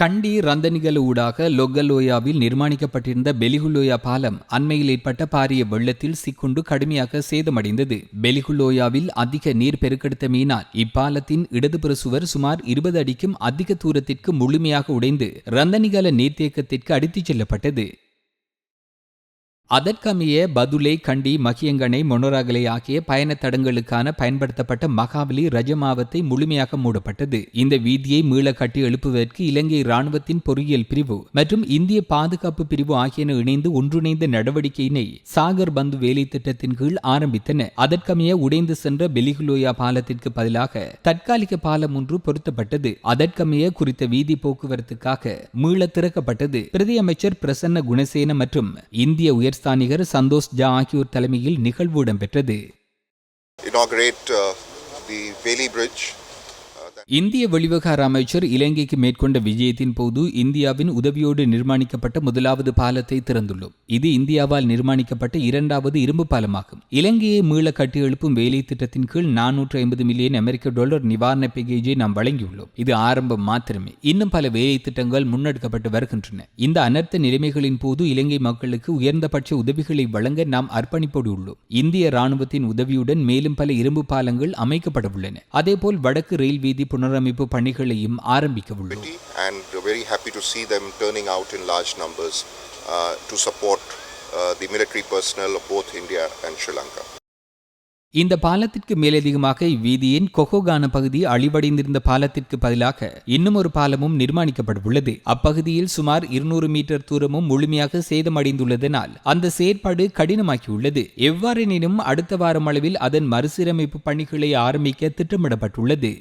கண்டி ரந்தனிகள் ஊடாக லொகலோயாவில் நிர்மாணிக்கப்பட்டிருந்த பெலிகுலோயா பாலம் அண்மையில் ஏற்பட்ட பாரிய வெள்ளத்தில் சிக்குண்டு கடுமையாக சேதமடைந்தது. பெலிகுலோயாவில் அதிக நீர் பெருக்கெடுத்தமையினால் இப்பாலத்தின் இடதுபுற சுவர் சுமார் இருபது அடிக்கும் அதிக தூரத்திற்கு முழுமையாக உடைந்து ரந்தனிகல நீர்த்தேக்கத்திற்கு அடித்துச் செல்லப்பட்டது. அதற்கமைய பதுலை கண்டி மகியங்கனை மொனோராகலை ஆகிய பயண தடங்களுக்கான பயன்படுத்தப்பட்ட மகாபலி ரஜமாவத்தை முழுமையாக மூடப்பட்டது. இந்த வீதியை மீள கட்டி எழுப்புவதற்கு இலங்கை ராணுவத்தின் பொறியியல் பிரிவு மற்றும் இந்திய பாதுகாப்பு பிரிவு ஆகியன இணைந்து ஒன்றிணைந்த நடவடிக்கையினை சாகர் பந்து வேலை திட்டத்தின் கீழ் ஆரம்பித்தன. அதற்கமைய உடைந்து சென்ற பெலிகுலோயா பாலத்திற்கு பதிலாக தற்காலிக பாலம் ஒன்று பொருத்தப்பட்டது. அதற்கமைய குறித்த வீதி போக்குவரத்துக்காக மீள திறக்கப்பட்டது. பிரதி அமைச்சர் பிரசன்ன குணசேன மற்றும் இந்திய உயர் ஸ்தானிகர் சந்தோஷ் ஜா ஆகியோர் தலைமையில் நிகழ்வு இடம்பெற்றது. இந்திய வெளிவிவகார அமைச்சர் இலங்கைக்கு மேற்கொண்ட விஜயத்தின் போது இந்தியாவின் உதவியோடு நிர்மாணிக்கப்பட்ட முதலாவது பாலத்தை திறந்துள்ளோம். இது இந்தியாவால் நிர்மாணிக்கப்பட்ட இரண்டாவது இரும்பு பாலமாகும். இலங்கையை மீள கட்டியெழுப்பும் வேலை திட்டத்தின் கீழ் நானூற்று ஐம்பது மில்லியன் அமெரிக்க டாலர் நிவாரண பேக்கேஜை நாம் வழங்கியுள்ளோம். இது ஆரம்பம் மாத்திரமே. இன்னும் பல வேலை திட்டங்கள் முன்னெடுக்கப்பட்டு வருகின்றன. இந்த அனர்த்த நிலைமைகளின் போது இலங்கை மக்களுக்கு உயர்ந்தபட்ச உதவிகளை வழங்க நாம் அர்ப்பணிப்போடு உள்ளோம் இந்திய ராணுவத்தின் உதவியுடன் மேலும் பல இரும்பு பாலங்கள் அமைக்கப்பட உள்ளன அதேபோல் வடக்கு ரயில் வீதி புனரமைப்பு பணிகளையும் ஆரம்பிக்க உள்ளோம் and very happy to see them turning out in large numbers uh, to support uh, the military personnel of both India and Sri Lanka. இந்த பாலத்திற்கு மேலதிகமாக இவ்வீதியின் கொகோகான பகுதி அழிவடைந்திருந்த பாலத்திற்கு பதிலாக இன்னும் ஒரு பாலமும் நிர்மாணிக்கப்பட உள்ளது அப்பகுதியில் சுமார் இருநூறு மீட்டர் தூரமும் முழுமையாக சேதமடைந்துள்ளதனால் அந்த செயற்பாடு கடினமாக்கியுள்ளது எவ்வாறெனினும் அடுத்த வாரம் அளவில் அதன் மறுசீரமைப்பு பணிகளை ஆரம்பிக்க திட்டமிடப்பட்டுள்ளது.